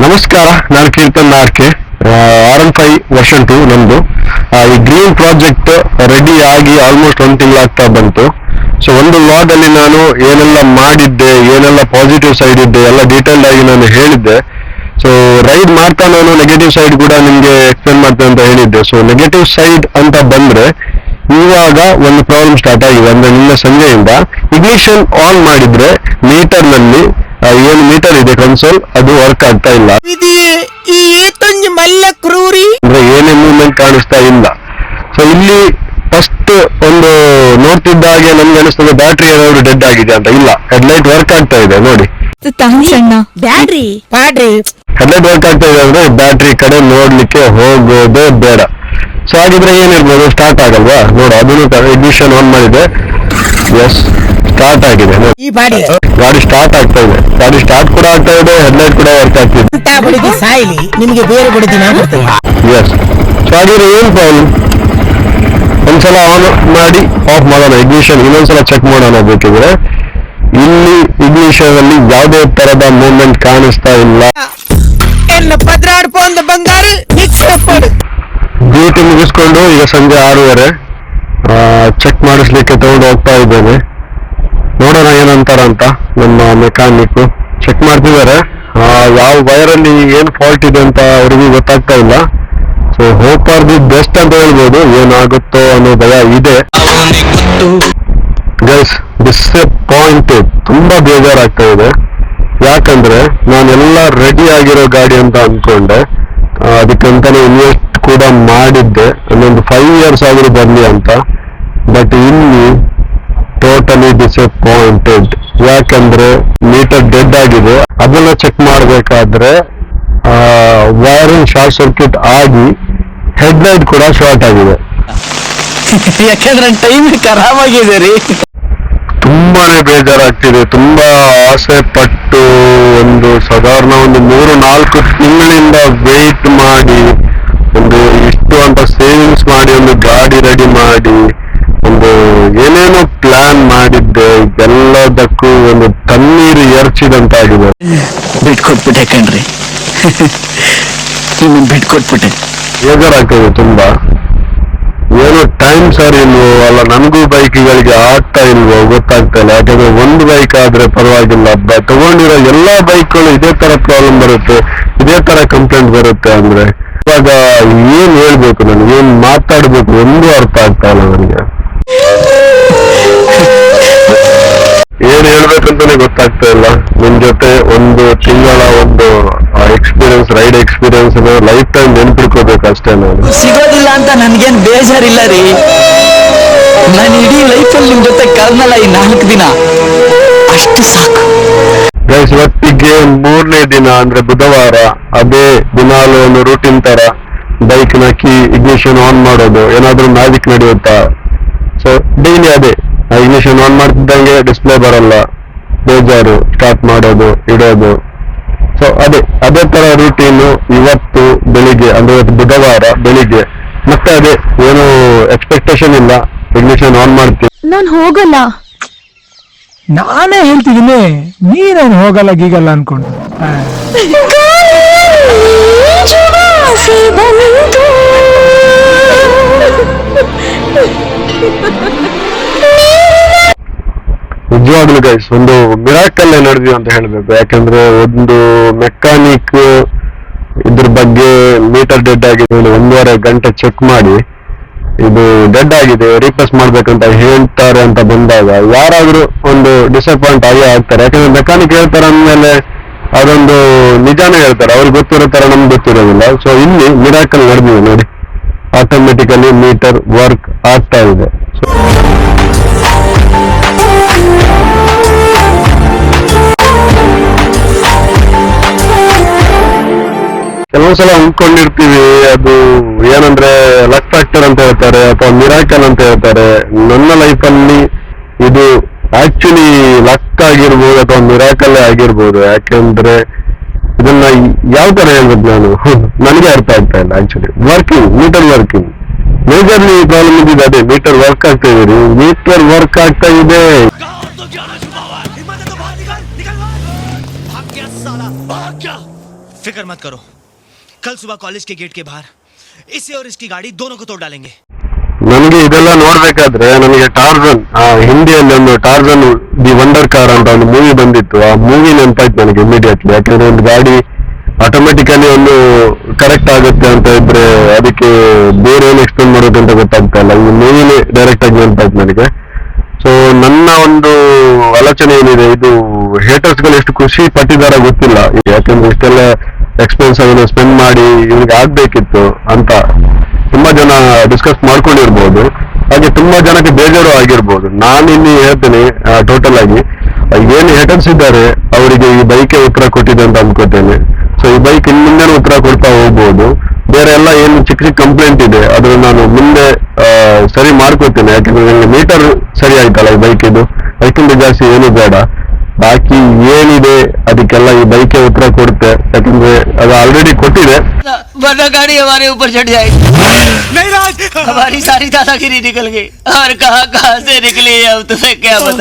ನಮಸ್ಕಾರ, ನಾನು Keerthan Narke. R N five version two ನಮ್ದು. ಈ ಗ್ರೀನ್ ಪ್ರಾಜೆಕ್ಟ್ ರೆಡಿ ಆಗಿ ಆಲ್ಮೋಸ್ಟ್ ಒಂದು ತಿಂಗಳಾಗ್ತಾ ಬಂತು. ಸೊ ಒಂದು ಲಾಗ್ ಅಲ್ಲಿ ನಾನು ಏನೆಲ್ಲ ಮಾಡಿದ್ದೆ, ಏನೆಲ್ಲ ಪಾಸಿಟಿವ್ ಸೈಡ್ ಇದ್ದೆ, ಎಲ್ಲ ಡೀಟೇಲ್ಡ್ ಆಗಿ ನಾನು ಹೇಳಿದ್ದೆ. ಸೊ ರೈಡ್ ಮಾಡ್ತಾ ನಾನು ನೆಗೆಟಿವ್ ಸೈಡ್ ಕೂಡ ನಿಮ್ಗೆ ಎಕ್ಸ್ಪ್ಲೇನ್ ಮಾಡ್ತೇನೆ ಅಂತ ಹೇಳಿದ್ದೆ. ಸೊ ನೆಗೆಟಿವ್ ಸೈಡ್ ಅಂತ ಬಂದ್ರೆ, ಇವಾಗ ಒಂದು ಪ್ರಾಬ್ಲಮ್ ಸ್ಟಾರ್ಟ್ ಆಗಿದೆ. ಅಂದ್ರೆ ನಿನ್ನೆ ಸಂಜೆಯಿಂದ ಇಗ್ನಿಷನ್ ಆನ್ ಮಾಡಿದ್ರೆ ಮೀಟರ್ನಲ್ಲಿ ಕನ್ಸೋಲ್ ಅದು ವರ್ಕ್ ಆಗ್ತಾ ಇಲ್ಲ. ಈ ಏತೊಂಜಿ ಮಲ್ಲ ಕ್ರೂರಿ? ಅಂದ್ರೆ ಏನೇ ಮೂವ್ಮೆಂಟ್ ಕಾಣಿಸ್ತಾ ಇಲ್ಲ. ಸೊ ಇಲ್ಲಿ ಫಸ್ಟ್ ಒಂದು ನೋಡ್ತಿದ್ದ ಹಾಗೆ ನಮ್ಗೆ ಅನಿಸ್ತದೆ ಬ್ಯಾಟ್ರಿ ಏನಾದ್ರು ಡೆಡ್ ಆಗಿದೆ ಅಂತ. ಇಲ್ಲ ಹೆಡ್ಲೈಟ್ ವರ್ಕ್ ಆಗ್ತಾ ಇದೆ ನೋಡಿ. ಅಣ್ಣ. ಬ್ಯಾಡ್ರಿ ಬ್ಯಾಡ್ರಿ. ಹೆಡ್ಲೈಟ್ ವರ್ಕ್ ಆಗ್ತಾ ಇದೆ ಅಂದ್ರೆ ಬ್ಯಾಟ್ರಿ ಕಡೆ ನೋಡ್ಲಿಕ್ಕೆ ಹೋಗೋದೇ ಬೇಡ. ಸೊ ಹಾಗಿದ್ರೆ ಏನಿರ್ಬೋದು ಸ್ಟಾರ್ಟ್ ಆಗಲ್ವಾ? ನೋಡಿ ಅದನ್ನು ಇಗ್ನಿಷನ್ ಆನ್ ಮಾಡಿದೆ ಎಸ್ ಸ್ಟಾರ್ಟ್ ಆಗಿದೆ. ಈ ಬಾಡಿ ಗಾಡಿ ಸ್ಟಾರ್ಟ್ ಆಗ್ತಾ ಇದೆ. ಗಾಡಿ ಸ್ಟಾರ್ಟ್ ಕೂಡ ಆಗ್ತಾ ಇದೆ ಹೆಡ್ಲೈಟ್ ಕೂಡ ವರ್ಕ್ ಆಗ್ತಿದೆ. ಅಂತ ಬಡಿದು ಸಾಯ್ಲಿ. ನಿಮಗೆ ಬೇರೆ ಬಡಿದು ನಾವು ಕೊಡ್ತೇವೆ ಎಸ್ ಸೊ ಹಾಗಿದ್ರೆ ಏನ್ ಪ್ರಾಬ್ಲಮ್ ಒಂದ್ಸಲ ಆನ್ ಮಾಡಿ ಆಫ್ ಮಾಡೋಣ. ಇಗ್ನಿಷನ್ ಇನ್ನೊಂದ್ಸಲ ಚೆಕ್ ಮಾಡೋಣ ಬೇಕಿದ್ರೆ. ಇಲ್ಲಿ ಇಗ್ನಿಷನ್ ಅಲ್ಲಿ ಯಾವುದೇ ತರದ ಮೂವ್ಮೆಂಟ್ ಕಾಣಿಸ್ತಾ ಇಲ್ಲ. ಎನ್ನ ಪದ್ರಾಡ್ ಪೋಂದ ಬಂಗಾರ? ಡ್ಯೂಟಿ ಮುಗಿಸ್ಕೊಂಡು ಈಗ ಸಂಜೆ ಆರೂವರೆ. ಚೆಕ್ ಮಾಡಿಸ್ಲಿಕ್ಕೆ ತಗೊಂಡು ಹೋಗ್ತಾ ಇದ್ದೇನೆ. ನೋಡೋಣ ಏನಂತಾರ ಅಂತ ನಮ್ಮ ಮೆಕ್ಯಾನಿಕ್ ಚೆಕ್ ಮಾಡ್ತಿದ್ದಾರೆ. ಯಾವ ವೈರಲ್ಲಿ ಏನು ಫಾಲ್ಟ್ ಇದೆ ಅಂತ ಅವ್ರಿಗೂ ಗೊತ್ತಾಗ್ತಾ ಇಲ್ಲ. So hope are the best ಅಂತ ಹೇಳ್ಬೋದು. ಏನಾಗುತ್ತೋ ಅನ್ನೋ ಭಯ ಇದೆ. ಗೈಸ್ ಡಿಸಪಾಯಿಂಟೆಡ್ ತುಂಬಾ ಬೇಜಾರಾಗ್ತಾ ಇದೆ. ಯಾಕಂದ್ರೆ ನಾನೆಲ್ಲ ರೆಡಿ ಆಗಿರೋ ಗಾಡಿ ಅಂತ ಅನ್ಕೊಂಡೆ ಅದಕ್ಕಂತಾನೆ ಇನ್ವೆಸ್ಟ್ ಕೂಡ ಮಾಡಿದ್ದೆ. ಅಲ್ಲೊಂದು ಫೈವ್ ಇಯರ್ಸ್ ಆದರೂ ಬರ್ಲಿ ಅಂತ. ಬಟ್ ಇಲ್ಲಿ ಟೋಟಲಿ ಡಿಸಪಾಯಿಂಟೆಡ್ ಯಾಕಂದ್ರೆ ಮೀಟರ್ ಡೆಡ್ ಆಗಿದೆ. ಅದನ್ನ ಚೆಕ್ ಮಾಡಬೇಕಾದ್ರೆ ವೈರಿಂಗ್ ಶಾರ್ಟ್ ಸರ್ಕ್ಯೂಟ್ ಆಗಿ ಹೆಡ್ಲೈಟ್ ಕೂಡ ಶಾರ್ಟ್ ಆಗಿದೆ. ಯಾಕಂದ್ರೆ ಟೈಮ್ ಖರಾಬ್ ಆಗಿದೆ ರೀ. ತುಂಬಾನೇ ಬೇಜಾರಾಗ್ತಿದೆ. ತುಂಬಾ ಆಸೆ ಪಟ್ಟು ಒಂದು ಸಾಧಾರಣ ಒಂದು ಮೂರು ನಾಲ್ಕು ತಿಂಗಳಿಂದ ವೇಟ್ ಮಾಡಿ ಒಂದು ಇಷ್ಟು ಅಂತ ಸೇವಿಂಗ್ಸ್ ಮಾಡಿ ಗಾಡಿ ರೆಡಿ ಮಾಡಿ ಒಂದು ಏನೇನೋ ಪ್ಲಾನ್ ಮಾಡಿದ್ದೆ ಎಲ್ಲದಕ್ಕೂ ಒಂದು ತಣ್ಣೀರು ಎರಚಿದಂತಾಗಿದೆ. ಬಿಟ್ಕೊಟ್ಬಿಟ್ಟೆ ಕಣ್ರಿ. ನಿಮ್ಮನ್ ಬಿಟ್ಕೊಟ್ಬಿಟ್ಟೆ. ಬೇಜಾರಾಗ್ತದೆ ತುಂಬಾ. ಏನೋ ಟೈಮ್ ಸರಿ ಇಲ್ವೋ ಅಲ್ಲ ನನಗೂ ಬೈಕ್ಗಳಿಗೆ ಆಗ್ತಾ ಇಲ್ವೋ ಗೊತ್ತಾಗ್ತಾ ಇಲ್ಲ. ಯಾಕಂದ್ರೆ ಒಂದು ಬೈಕ್ ಆದ್ರೆ ಪರವಾಗಿಲ್ಲ. ತಗೊಂಡಿರೋ ಎಲ್ಲಾ ಬೈಕ್ಗಳು ಇದೇ ತರ ಪ್ರಾಬ್ಲಮ್ ಬರುತ್ತೆ ಇದೇ ತರ ಕಂಪ್ಲೇಂಟ್ ಬರುತ್ತೆ ಅಂದ್ರೆ. ಇವಾಗ ಏನ್ ಹೇಳ್ಬೇಕು ನನ್ಗೆ ಏನ್ ಮಾತಾಡ್ಬೇಕು? ಒಂದು ಅರ್ಥ ಆಗ್ತಾ ಇಲ್ಲ ನನಗೆ. ಏನ್ ಹೇಳ್ಬೇಕಂತಾನೆ ಗೊತ್ತಾಗ್ತಾ ಇಲ್ಲ. ನಿಮ್ ಜೊತೆ ಒಂದು ತಿಂಗಳ, ಒಂದು experience ride experience life time ನೆನ್ಪಿಡ್ಕೋಬೇಕು ಅಷ್ಟೇ ನಾನು. ಸಿಗೋದಿಲ್ಲ ಅಂತ ನನ್ಗೇನ್ ಬೇಜಾರಿಲ್ಲ ರೀ. ನಾನು ಇಡೀ ಲೈಫಲ್ಲಿ ನಿಮ್ ಜೊತೆ ಕಳ್ದಲ್ಲ ಈ ನಾಲ್ಕು ದಿನ. ಅಷ್ಟು ಸಾಕು. ಇವತ್ತಿಗೆ ಮೂರನೇ ದಿನ ಅಂದ್ರೆ ಬುಧವಾರ. ಅದೇ ದಿನಾಲು ಒಂದು ರೂಟಿನ್ ತರ ಬೈಕ್ನ ಕೀ ಇಗ್ನಿಷನ್ ಆನ್ ಮಾಡೋದು. ಏನಾದ್ರೂ ಮ್ಯಾಜಿಕ್ ನಡೆಯುತ್ತಾ? ಸೊ ಡೈಲಿ ಅದೇ. ಇಗ್ನಿಷನ್ ಆನ್ ಮಾಡ್ತಿದ್ದಂಗೆ ಡಿಸ್ಪ್ಲೇ ಬರಲ್ಲ. ಬೇಜಾರು. ಸ್ಟಾರ್ಟ್ ಮಾಡೋದು, ಇಡೋದು. ಸೊ ಅದೇ ಅದೇ ತರ ರೂಟೀನು ಇವತ್ತು ಬೆಳಿಗ್ಗೆ, ಅಂದ್ರೆ ಇವತ್ತು ಬುಧವಾರ ಬೆಳಿಗ್ಗೆ. ಮತ್ತೆ ಅದೇ, ಏನು ಎಕ್ಸ್ಪೆಕ್ಟೇಷನ್ ಇಲ್ಲ. ಇಗ್ನಿಷನ್ ಆನ್ ಮಾಡ್ತೀವಿ ನಾನು ಹೋಗಲ್ಲ. ನಾನೇ ಹೇಳ್ತಿದ್ದೀನಿ, ನೀನೇನು ಹೋಗಲ್ಲ ಗೀಗಲ್ಲ ಅನ್ಕೊಂಡು. ನಿಜವಾಗ್ಲು ಗೈಸ್ ಒಂದು ಮಿರಾಕಲ್ ನಡೆದಿದೆ ಅಂತ ಹೇಳ್ಬೇಕು ಯಾಕಂದ್ರೆ ಒಂದು ಮೆಕ್ಯಾನಿಕ್ ಇದ್ರ ಬಗ್ಗೆ ಮೀಟರ್ ಡೆಡ್ ಆಗಿದೆ ಒಂದು ಒಂದೂವರೆ ಗಂಟೆ ಚೆಕ್ ಮಾಡಿ ಇದು ಡೆಡ್ ಆಗಿದೆ ರೀಪ್ಲೇಸ್ ಮಾಡ್ಬೇಕಂತ ಹೇಳ್ತಾರೆ ಅಂತ ಬಂದಾಗ ಯಾರಾದ್ರೂ ಒಂದು ಡಿಸಪಾಯಿಂಟ್ ಆಗೇ ಆಗ್ತಾರೆ. ಯಾಕಂದ್ರೆ ಮೆಕಾನಿಕ್ ಹೇಳ್ತಾರೆ ಅಂದ್ಮೇಲೆ ಅದೊಂದು ನಿಜಾನೇ ಹೇಳ್ತಾರೆ. ಅವ್ರಿಗೆ ಗೊತ್ತಿರೋ ತರ ನಮ್ಗೆ ಗೊತ್ತಿರೋದಿಲ್ಲ. ಸೊ ಇಲ್ಲಿ ಮಿರಾಕಲ್ ನಡೆದಿದೆ ನೋಡಿ. ಆಟೋಮೆಟಿಕಲಿ ಮೀಟರ್ ವರ್ಕ್ ಆಗ್ತಾ ಇದೆ. ಕೆಲವೊಂದ್ಸಲ ಅಂದ್ಕೊಂಡಿರ್ತೀವಿ ಅದು ಏನಂದ್ರೆ ಲಕ್ ಫ್ಯಾಕ್ಟರ್ ಅಂತ ಹೇಳ್ತಾರೆ ಅಥವಾ ಮಿರಾಕಲ್ ಅಂತ ಹೇಳ್ತಾರೆ ನನ್ನ ಲೈಫಲ್ಲಿ ಇದು ಆಕ್ಚುಲಿ ಲಕ್ ಆಗಿರ್ಬೋದು ಅಥವಾ ಮಿರಾಕಲ್ ಆಗಿರ್ಬೋದು ಯಾಕೆಂದ್ರೆ ಇದನ್ನ ಯಾವ ತರ ಹೇಳ್ಬೇಕು ನಾನು ನನಗೆ ಅರ್ಥ ಆಗ್ತಾ ಇಲ್ಲ actually working meter working majorly problem ಇದ್ದಿದ್ದು ಅದೇ ಮೀಟರ್ ವರ್ಕ್ ಆಗ್ತಾ ಇದೆ ಮೀಟರ್ ವರ್ಕ್ ಆಗ್ತಾ ಇದೆ फिक्र मत करो कल सुबह कॉलेज के गेट के बाहर इसे और इसकी गाड़ी दोनों को तोड़ डालेंगे ನನಗೆ ಇದೆಲ್ಲ ನೋಡ್ಬೇಕಾದ್ರೆ ನನಗೆ ಟಾರ್ಜನ್ ಆ ಹಿಂದಿಯಲ್ಲಿ ಒಂದು ಟಾರ್ಜನ್ ದಿ ವಂಡರ್ ಕಾರ್ ಅಂತ ಒಂದು ಮೂವಿ ಬಂದಿತ್ತು ಆ ಮೂವಿ ನೆನಪಾಯ್ತು ನನಗೆ ಇಮಿಡಿಯೇಟ್ಲಿ ಯಾಕಂದ್ರೆ ಒಂದು ಗಾಡಿ ಆಟೋಮೆಟಿಕಲಿ ಒಂದು ಕರೆಕ್ಟ್ ಆಗುತ್ತೆ ಅಂತ ಇದ್ರೆ ಅದಕ್ಕೆ ಬೇರೆ ಏನು ಎಕ್ಸ್ಪ್ಲೇನ್ ಮಾಡೋದು ಅಂತ ಗೊತ್ತಾಗ್ತಾ ಇಲ್ಲ ಈ ಮೂವಿನೇ ಡೈರೆಕ್ಟ್ ಆಗಿ ನೆನಪಾಯ್ತು ನನಗೆ ಸೊ ನನ್ನ ಒಂದು ಆಲೋಚನೆ ಏನಿದೆ ಇದು ಹೇಟರ್ಸ್ ಗಳು ಎಷ್ಟು ಖುಷಿ ಪಟ್ಟಿದಾರ ಗೊತ್ತಿಲ್ಲ ಯಾಕಂದ್ರೆ ಇಷ್ಟೆಲ್ಲ ಎಕ್ಸ್ಪೆನ್ಸ್ ಅದನ್ನು ಸ್ಪೆಂಡ್ ಮಾಡಿ ಇವ್ರಿಗೆ ಆಗ್ಬೇಕಿತ್ತು ಅಂತ ತುಂಬಾ ಜನ ಡಿಸ್ಕಸ್ ಮಾಡ್ಕೊಂಡಿರ್ಬೋದು. ಹಾಗೆ ತುಂಬಾ ಜನಕ್ಕೆ ಬೇಜಾರು ಆಗಿರ್ಬೋದು. ನಾನು ಇಲ್ಲಿ ಹೇಳ್ತೇನೆ ಟೋಟಲ್ ಆಗಿ. ಏನು ಹೇಟರ್ಸ್ ಇದ್ದಾರೆ, ಅವರಿಗೆ ಈ ಬೈಕ್ ಉತ್ತರ ಕೊಟ್ಟಿದೆ ಅಂತ ಅನ್ಕೋತೇನೆ. ಸೊ ಈ ಬೈಕ್ ಇನ್ ಮುಂದೆ ಉತ್ತರ ಕೊಡ್ತಾ ಹೋಗ್ಬೋದು. ಬೇರೆ ಎಲ್ಲ ಏನು ಚಿಕ್ಕ ಚಿಕ್ಕ ಕಂಪ್ಲೇಂಟ್ ಇದೆ ಅದನ್ನ ನಾನು ಮುಂದೆ ಸರಿ ಮಾಡ್ಕೋತೇನೆ. ಯಾಕಂದ್ರೆ ನನಗೆ ಮೀಟರ್ ಸರಿ ಆಯ್ತಲ್ಲ ಈ ಬೈಕ್ ಇದು? ಅದಕ್ಕಿಂತ ಜಾಸ್ತಿ ಏನು ಬೇಡ. ಬಾಕಿ ಏನಿದೆ, ಅದಕ್ಕೆಲ್ಲ ಈ ಬೈಕೆ ಉತ್ತರ ಕೊಡುತ್ತೆ. ಯಾಕಂದ್ರೆ अब ऑलरेडी खोटी है वरना गाड़ी हमारे ऊपर चढ़ जाएगी। नहीं राज। हमारी सारी दादागिरी निकल गई। और कहा, कहा से निकली अब तुम्हें क्या बता